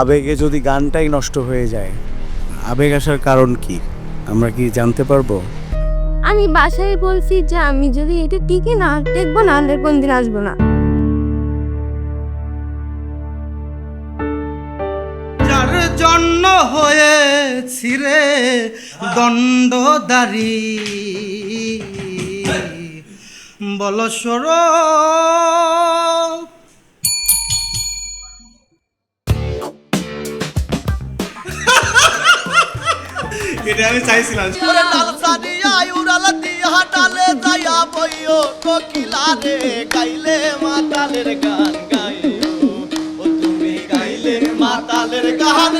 আবেগে যদি গানটাই নষ্ট হয়ে যায় আবেগ আসার কারণ কি? আমরা কি জানতে পারব? আমি বাসায় বলছি যে আমি যদি এটা টিকে না দেখব না আর কোনদিন আসব না। যার জন্য হয়েছি রে দণ্ডদারি বলসর এটা আমি চাইছিলাম। ওরে লাল উড়াল দিয়া ডালে যায়া বইও। কোকিলা রে গাইলে মাতালের গান গাইও। ও তুমি গাইলে মাতালের গান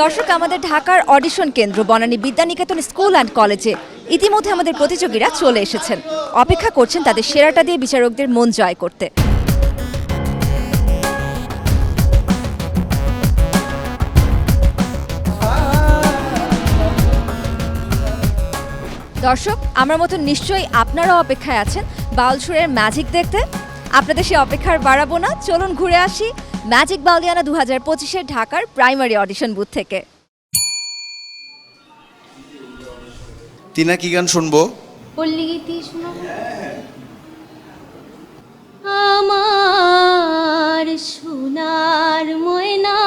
দর্শক, আমাদের ঢাকার অডিশন কেন্দ্র বনানী বিদ্যানিকেতন স্কুল অ্যান্ড কলেজে ইতিমধ্যে আমাদের প্রতিযোগীরা চলে এসেছেন। অপেক্ষা করছেন তাদের সেরাটা দিয়ে বিচারকদের মন জয় করতে। দর্শক, আমার মতো নিশ্চয়ই আপনারাও অপেক্ষায় আছেন বাউলসুরের ম্যাজিক দেখতে। আপনাদের সে অপেক্ষার বাড়াবো না। চলুন ঘুরে আসি ম্যাজিক বাউলিয়ানা দু হাজার পঁচিশের ঢাকার প্রাইমারি অডিশন বুথ থেকে। তিনা কি গান শুনব? পল্লী গীতি শোনাবো আমার সোনার ময়না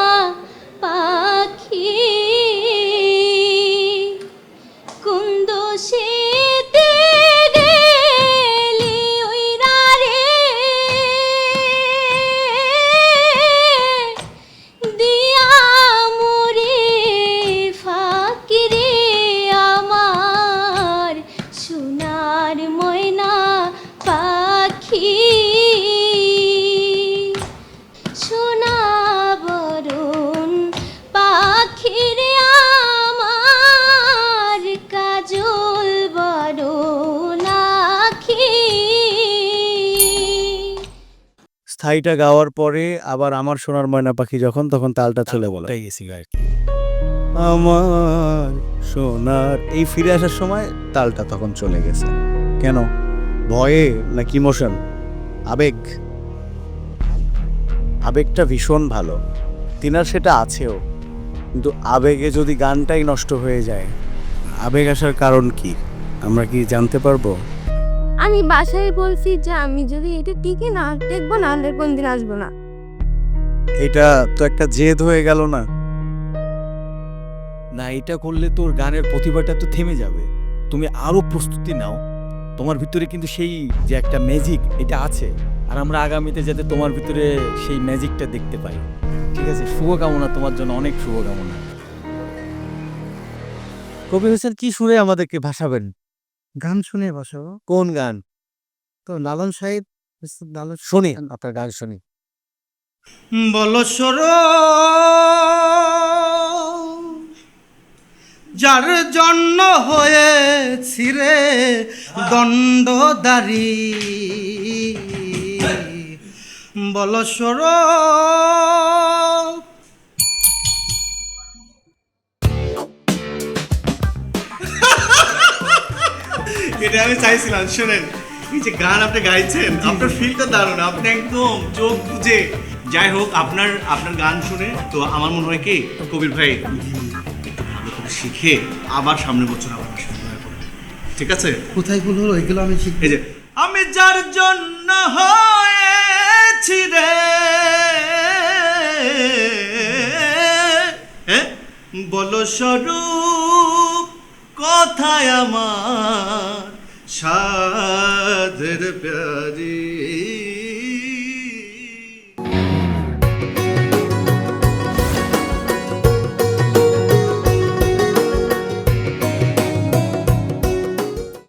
স্থায়ীটা গাওয়ার পরে আবার আমার সোনার ময়না পাখি যখন তখন তালটা চলে বলে। আমার সোনার এই ফিরে আসার সময় তালটা তখন চলে গেছে। কেন? ভয়ে নাকি ইমোশন আবেগ? আবেগটা ভীষণ ভালো। তিনার সেটা আছেও। কিন্তু আবেগে যদি গানটাই নষ্ট হয়ে যায় আবেগ আসার কারণ কি? আমরা কি জানতে পারব? আমি বাসায় বলছি যে আমি যদি এটা টিকে না দেখব না আর কোনদিন আসব না। এটা তো একটা জেদ হয়ে গেল না। না এটা করলে তোর গানের প্রতিভাটা তো থেমে যাবে। তুমি আরও প্রস্তুতি নাও। তোমার ভিতরে কিন্তু সেই যে একটা ম্যাজিক এটা আছে। আর আমরা আগামীতে যাতে তোমার ভিতরে সেই ম্যাজিকটা দেখতে পাই। ঠিক আছে? শুভকামনা তোমার জন্য অনেক শুভকামনা। কবি হোসেন কি শুনে আমাদেরকে ভাসাবেন গান শুনে বসো। কোন গান? তো লালন সাহেব লালন শুনি আপনার গান শুনি। বলসর যার জন্য হয়েছি রে দণ্ডদারি বলসর এটা আমি চাইছিলাম শুনেন এই যে গান আপনি গাইছেন আপনার ফিলটা দারুণ আপনি একদম চোখ বুঝে যাই হোক আপনার আপনার গান শুনে তো আমার মনে হয় কি কবির ভাই ভালো করে শিখে আবার সামনের বছর আবার ঠিক আছে? কোথায় ভুল হলো? এগুলো আমি এই যে আমি যার জন্য হয়েছি রে হ্যাঁ? বলো স্বরূপ কথায় আমার چادر پیاری